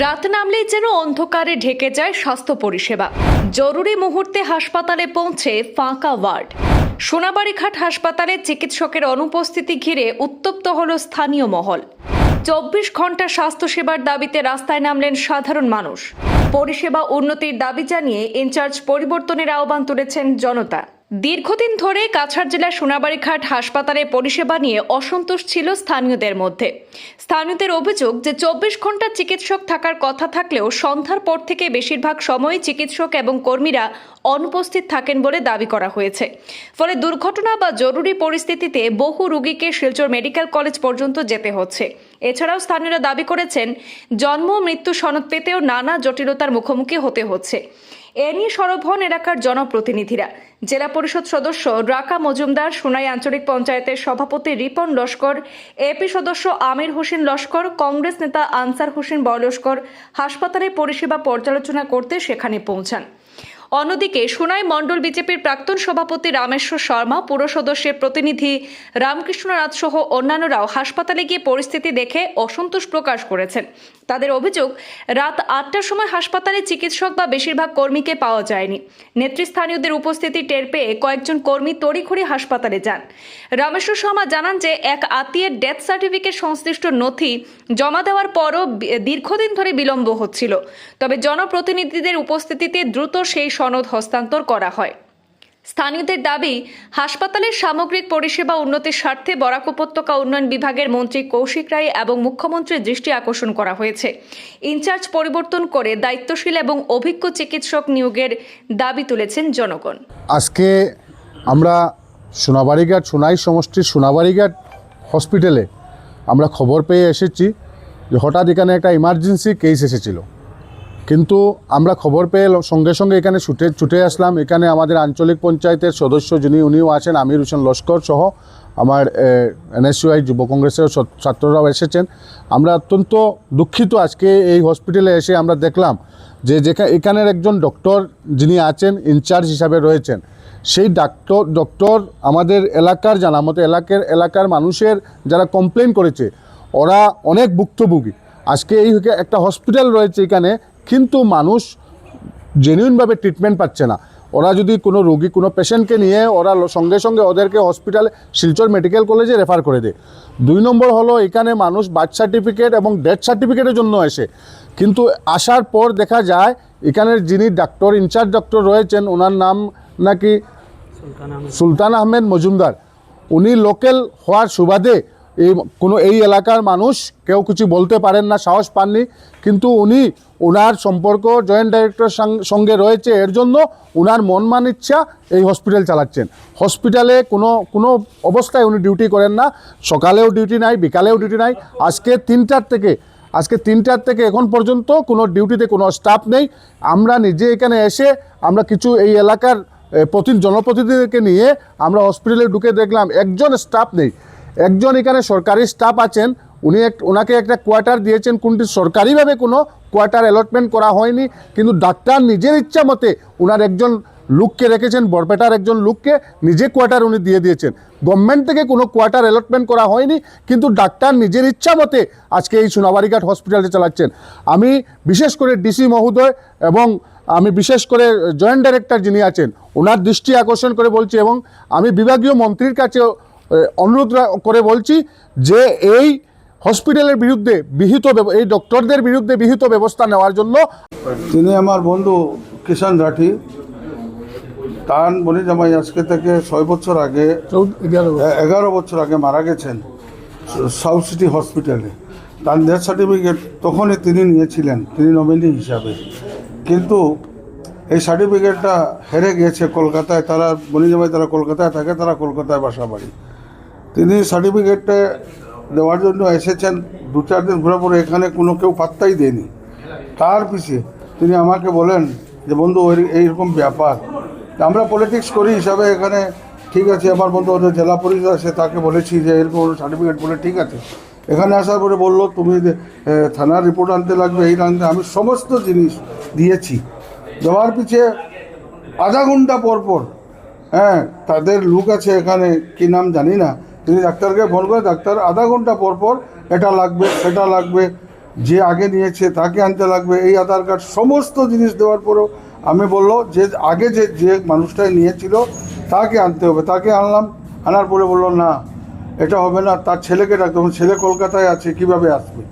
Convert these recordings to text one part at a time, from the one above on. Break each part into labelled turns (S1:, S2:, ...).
S1: রাত নামলেই যেন অন্ধকারে ঢেকে যায় স্বাস্থ্য পরিষেবা। জরুরি মুহূর্তে হাসপাতালে পৌঁছে ফাঁকা ওয়ার্ড। সোনাবাড়িঘাট হাসপাতালে চিকিৎসকের অনুপস্থিতি ঘিরে উত্তপ্ত হল স্থানীয় মহল। চব্বিশ ঘণ্টা স্বাস্থ্যসেবার দাবিতে রাস্তায় নামলেন সাধারণ মানুষ। পরিষেবা উন্নতির দাবি জানিয়ে ইনচার্জ পরিবর্তনের আহ্বান তুলেছেন জনতা। দীর্ঘদিন ধরে কাছাড় জেলার সোনাবাড়িঘাট হাসপাতালে পরিষেবা নিয়ে অসন্তোষ ছিল স্থানীয়দের মধ্যে। স্থানীয়দের অভিযোগ যে চব্বিশ ঘণ্টা চিকিৎসক থাকার কথা থাকলেও সন্ধ্যার পর থেকে বেশিরভাগ সময় চিকিৎসক এবং কর্মীরা অনুপস্থিত থাকেন বলে দাবি করা হয়েছে। ফলে দুর্ঘটনা বা জরুরি পরিস্থিতিতে বহু রোগীকে শিলচর মেডিকেল কলেজ পর্যন্ত যেতে হচ্ছে। এছাড়াও স্থানীয়রা দাবি করেছেন, জন্ম মৃত্যু সনদ পেতেও নানা জটিলতার মুখোমুখি হতে হচ্ছে। এ নিয়ে সরব হন এলাকার জনপ্রতিনিধিরা। জেলা পরিষদ সদস্য রাকা মজুমদার, সোনাই আঞ্চলিক পঞ্চায়েতের সভাপতি রিপন লস্কর, এপি সদস্য আমির হোসেন লস্কর, কংগ্রেস নেতা আনসার হোসেন বয়লস্কর হাসপাতালে পরিষেবা পর্যালোচনা করতে সেখানে পৌঁছান। অন্যদিকে সোনাই মণ্ডল বিজেপির প্রাক্তন সভাপতি রামেশ্বর শর্মা, পুর সদস্যের প্রতিনিধি রামকৃষ্ণ রাজ সহ অন্যান্যরাও হাসপাতালে গিয়ে পরিস্থিতি দেখে অসন্তোষ প্রকাশ করেছেন। তাদের অভিযোগ, রাত আটটার সময় হাসপাতালে চিকিৎসক বা বেশিরভাগ কর্মীকে পাওয়া যায়নি। নেতৃস্থানীয়দের উপস্থিতি টের পেয়ে কয়েকজন কর্মী তড়িঘড়ি হাসপাতালে যান। রামেশ্বর শর্মা জানান যে, এক আত্মীয়ের ডেথ সার্টিফিকেট সংশ্লিষ্ট নথি জমা দেওয়ার পরও দীর্ঘদিন ধরে বিলম্ব হচ্ছিল। তবে জনপ্রতিনিধিদের উপস্থিতিতে দ্রুত সেই সনদ হস্তান্তর করা হয়। স্থানীয়দের দাবি, হাসপাতালের সামগ্রিক পরিষেবা উন্নতির স্বার্থে বরাক উপত্যকা উন্নয়ন বিভাগের মন্ত্রী কৌশিক রায় এবং মুখ্যমন্ত্রীর দৃষ্টি আকর্ষণ করা হয়েছে। ইনচার্জ পরিবর্তন করে দায়িত্বশীল এবং অভিজ্ঞ চিকিৎসক নিয়োগের দাবি তুলেছেন জনগণ।
S2: আজকে আমরা সোনাবাড়িঘাট, সোনাই সমষ্টির সোনাবাড়িঘাট হসপিটালে আমরা খবর পেয়ে এসেছি যে হঠাৎ এখানে একটা ইমার্জেন্সি কেস এসেছিল। কিন্তু আমরা খবর পেয়ে সঙ্গে সঙ্গে এখানে ছুটে ছুটে আসলাম। এখানে আমাদের আঞ্চলিক পঞ্চায়েতের সদস্য যিনি, উনিও আছেন, আমির হোসেন লস্কর সহ আমার এনএসইউআই যুব কংগ্রেসের ছাত্ররাও এসেছেন। আমরা অত্যন্ত দুঃখিত আজকে এই হসপিটালে এসে আমরা দেখলাম যে যেখানে এখানের একজন ডক্টর যিনি আছেন, ইনচার্জ হিসাবে রয়েছেন, সেই ডাক্তার ডক্টর আমাদের এলাকার জানা মতো এলাকার এলাকার মানুষের যারা কমপ্লেন করেছে, ওরা অনেক ভুক্তভোগী। আজকে এই একটা হসপিটাল রয়েছে এখানে কিন্তু মানুষ জেনুইনভাবে ট্রিটমেন্ট পাচ্ছে না। ওরা যদি কোনো রোগী কোনো পেশেন্টকে নিয়ে ওরা সঙ্গে সঙ্গে ওদেরকে হসপিটালে শিলচর মেডিকেল কলেজে রেফার করে দেয়। দুই নম্বর হলো এখানে মানুষ বার্থ সার্টিফিকেট এবং ডেথ সার্টিফিকেটের জন্য আসে। কিন্তু আসার পর দেখা যায় এখানের যিনি ডাক্তার ইনচার্জ ডক্টর রয়েছেন ওনার নাম নাকি সুলতান আহমেদ। মজুমদার। উনি লোকাল হওয়ার সুবাদে এই কোনো এই এলাকার মানুষ কেউ কিছু বলতে পারেন না, সাহস পাননি। কিন্তু উনি ওনার সম্পর্ক জয়েন্ট ডাইরেক্টর সঙ্গে রয়েছে, এর জন্য ওনার মন মান ইচ্ছা এই হসপিটাল চালাচ্ছেন। হসপিটালে কোনো কোনো অবস্থায় উনি ডিউটি করেন না। সকালেও ডিউটি নাই, বিকালেও ডিউটি নাই। আজকে তিনটার থেকে, আজকে তিনটার থেকে এখন পর্যন্ত কোনো ডিউটিতে কোনো স্টাফ নেই। আমরা নিজে এখানে এসে আমরা কিছু এই এলাকার প্রতি জনপ্রতিনিধিদেরকে নিয়ে আমরা হসপিটালে ঢুকে দেখলাম, একজন স্টাফ নেই। একজন এখানে সরকারি স্টাফ আছেন, উনি এক, ওনাকে একটা কোয়ার্টার দিয়েছেন, কোনটি সরকারিভাবে কোনো কোয়ার্টার অ্যালটমেন্ট করা হয়নি, কিন্তু ডাক্তার নিজের ইচ্ছা মতে ওনার একজন লোককে রেখেছেন, বরপেটার একজন লোককে নিজে কোয়ার্টার উনি দিয়ে দিয়েছেন। গভর্নমেন্ট থেকে কোনো কোয়ার্টার অ্যালটমেন্ট করা হয়নি, কিন্তু ডাক্তার নিজের ইচ্ছা মতে আজকে এই সোনাবাড়িঘাট হসপিটালে চালাচ্ছেন। আমি বিশেষ করে ডিসি মহোদয় এবং আমি বিশেষ করে জয়েন্ট ডাইরেক্টর যিনি আছেন, ওনার দৃষ্টি আকর্ষণ করে বলছি এবং আমি বিভাগীয় মন্ত্রীর কাছে অনুরোধ করে বলছি যে এই হসপিটালের বিরুদ্ধে বিহিত এই ডক্টরদের বিরুদ্ধে বিহিত ব্যবস্থা নেওয়ার জন্য
S3: তিনি আমার বন্ধু কিষান রাঠি। তার বনি জামাই আজকে থেকে ছয় বছর আগে এগারো বছর। আগে মারা গেছেন সাউথ সিটি হসপিটালে। তার ডেথ সার্টিফিকেট তখনই তিনি নিয়েছিলেন তিনি নমিনি হিসাবে। কিন্তু এই সার্টিফিকেটটা হেরে গিয়েছে কলকাতায় তারা বনি জামাই তারা কলকাতায় থাকে তারা কলকাতায় বাসা বাড়ি। তিনি সার্টিফিকেটটা দেওয়ার জন্য এসেছেন। দু চার দিন ঘুরে পরে এখানে কোনো কেউ পাত্তাই দেয়নি। তার পিছিয়ে তিনি আমাকে বলেন যে, বন্ধু, ওই- এইরকম ব্যাপার। আমরা পলিটিক্স করি হিসাবে এখানে। ঠিক আছে, আমার বন্ধু ওদের জেলা পরিষদ আছে, তাকে বলেছি যে, এরকম সার্টিফিকেট বলে ঠিক আছে। এখানে আসার পরে বলল, তুমি থানার রিপোর্ট আনতে লাগবে, এই আনতে আমি সমস্ত জিনিস দিয়েছি। দেওয়ার পিছিয়ে আধা ঘণ্টা পর পর হ্যাঁ তাদের লোক আছে এখানে, কি নাম জানি না তিনি ডাক্তারকে ফোন করে, ডাক্তার আধা ঘণ্টা পর পর এটা লাগবে, সেটা লাগবে, যে আগে নিয়েছে তাকে আনতে লাগবে, এই আধার কার্ড সমস্ত জিনিস দেওয়ার পরেও আমি বলল যে আগে যে যে মানুষটাই নিয়েছিল তাকে আনতে হবে। তাকে আনলাম, আনার পরে বলল না, এটা হবে না, তার ছেলেকে ডাক, তখন ছেলে কলকাতায় আছে, কীভাবে আসবে?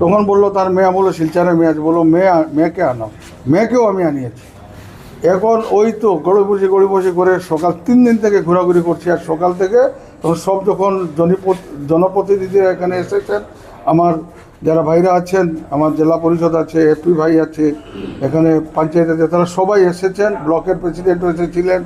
S3: তখন বলল তার মেয়ে বলল শিলচারে মেয়ে আছে, বলল, মেয়ে, মেয়েকে আনাও, মেয়েকেও আমি আনিয়েছি। এখন ওই তো গড়ে বসে গড়ে বসে করে সকাল তিন দিন থেকে ঘোরাঘুরি করছি আর সকাল থেকে তখন সব যখন জনপ্রতিনিধিরা এখানে এসেছেন, আমার যারা ভাইরা আছেন, আমার জেলা পরিষদ আছে এপি ভাই আছে, এখানে পঞ্চায়েত আছে, তারা সবাই এসেছেন, ব্লকের প্রেসিডেন্টও এসেছিলেন